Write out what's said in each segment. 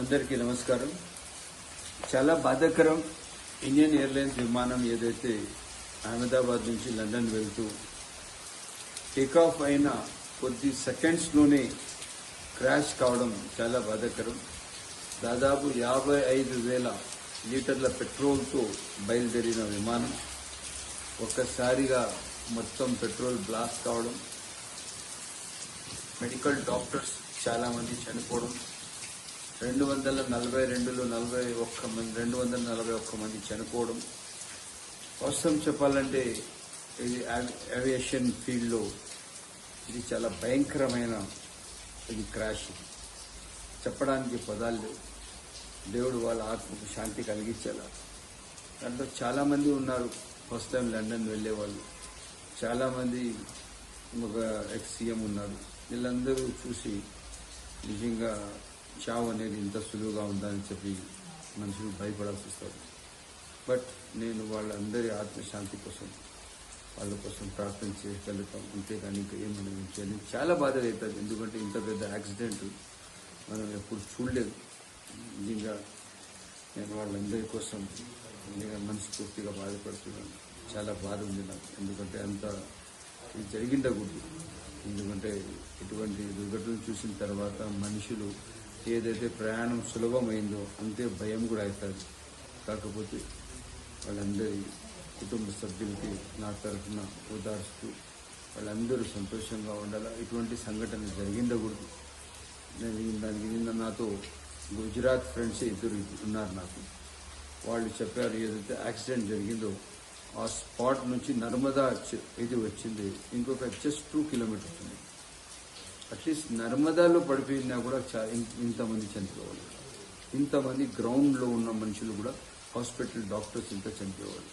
అందరికీ నమస్కారం. చాలా బాధాకరం ఇండియన్ ఎయిర్లైన్స్ విమానం ఏదైతే అహ్మదాబాద్ నుంచి లండన్ వెళ్తూ టేకాఫ్ అయిన కొద్ది సెకండ్స్లోనే క్రాష్ కావడం చాలా బాధాకరం. దాదాపు యాభై ఐదు వేల లీటర్ల పెట్రోల్తో బయలుదేరిన విమానం ఒక్కసారిగా మొత్తం పెట్రోల్ బ్లాస్ట్ కావడం మెడికల్ డాక్టర్స్ చాలామంది చనిపోవడం రెండు వందల నలభై రెండులో నలభై ఒక్క మంది రెండు వందల నలభై ఒక్క మంది చనిపోవడం. వాస్తవం చెప్పాలంటే ఇది ఏవియేషన్ ఫీల్డ్లో ఇది చాలా భయంకరమైన ఇది క్రాష్ చెప్పడానికి పదాలు దేవుడు వాళ్ళ ఆత్మకు శాంతి కలిగించేలా. దాంట్లో చాలామంది ఉన్నారు. ఫస్ట్ టైం లండన్ వెళ్ళేవాళ్ళు. చాలామంది ఒక ఎక్స్ సీఎం ఉన్నారు. వీళ్ళందరూ చూసి నిజంగా చావు అనేది ఇంత సులువుగా ఉందని చెప్పి మనుషులు భయపడాల్సి వస్తారు బట్ నేను వాళ్ళందరి ఆత్మశాంతి కోసం వాళ్ళ కోసం ప్రార్థన చేయగలుగుతాం. అంతేగాని ఇంకా ఏమని చేయాలి? చాలా బాధ అవుతుంది ఎందుకంటే ఇంత పెద్ద యాక్సిడెంట్ మనం ఎప్పుడు చూడలేదు. నిజంగా నేను వాళ్ళందరి కోసం నిజంగా మనస్ఫూర్తిగా బాధపడుతున్నాను. చాలా బాధ ఉంది నాకు. ఎందుకంటే అంత ఇది జరిగిండకూడదు. ఎందుకంటే ఇటువంటి దుర్ఘటనలు చూసిన తర్వాత మనుషులు ఏదైతే ప్రయాణం సులభమైందో అంతే భయం కూడా అవుతుంది. కాకపోతే వాళ్ళందరి కుటుంబ సభ్యులకి నా తరఫున ఓదార్స్తూ వాళ్ళందరూ సంతోషంగా ఉండాలి? ఇటువంటి సంఘటన జరిగిండకూడదు. నేను దానికి నిన్న నాతో గుజరాత్ ఫ్రెండ్స్ ఇద్దరు ఉన్నారు నాకు. వాళ్ళు చెప్పారు ఏదైతే యాక్సిడెంట్ జరిగిందో ఆ స్పాట్ నుంచి నర్మదా ఇది వచ్చింది. ఇంకొక జస్ట్ టూ కిలోమీటర్స్ ఉంది. అట్లీస్ట్ నర్మదాలో పడిపోయినా కూడా ఇంతమంది చనిపోవాలి. ఇంతమంది గ్రౌండ్లో ఉన్న మనుషులు కూడా హాస్పిటల్ డాక్టర్స్ ఇంత చనిపోవాలి.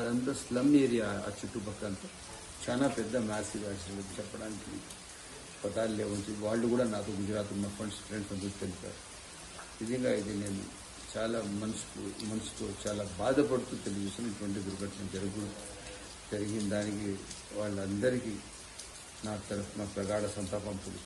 అదంతా స్లమ్ ఏరియా ఆ చుట్టుపక్కలంతా చాలా పెద్ద మ్యాసివ్ యాక్సిడెంట్ చెప్పడానికి పదాలు లేవచ్చు వాళ్ళు కూడా నాకు గుజరాత్ ఉన్న ఫ్రెండ్స్ ఫ్రెండ్స్ అందరూ తెలిపారు. నిజంగా ఇది నేను చాలా మనసుకు మనసుకు చాలా బాధపడుతూ తెలియజేసిన ఇటువంటి దుర్ఘటన జరుగు జరిగిన దానికి వాళ్ళందరికీ నా తరఫున ప్రగాఢ సంతాపం తెలుసు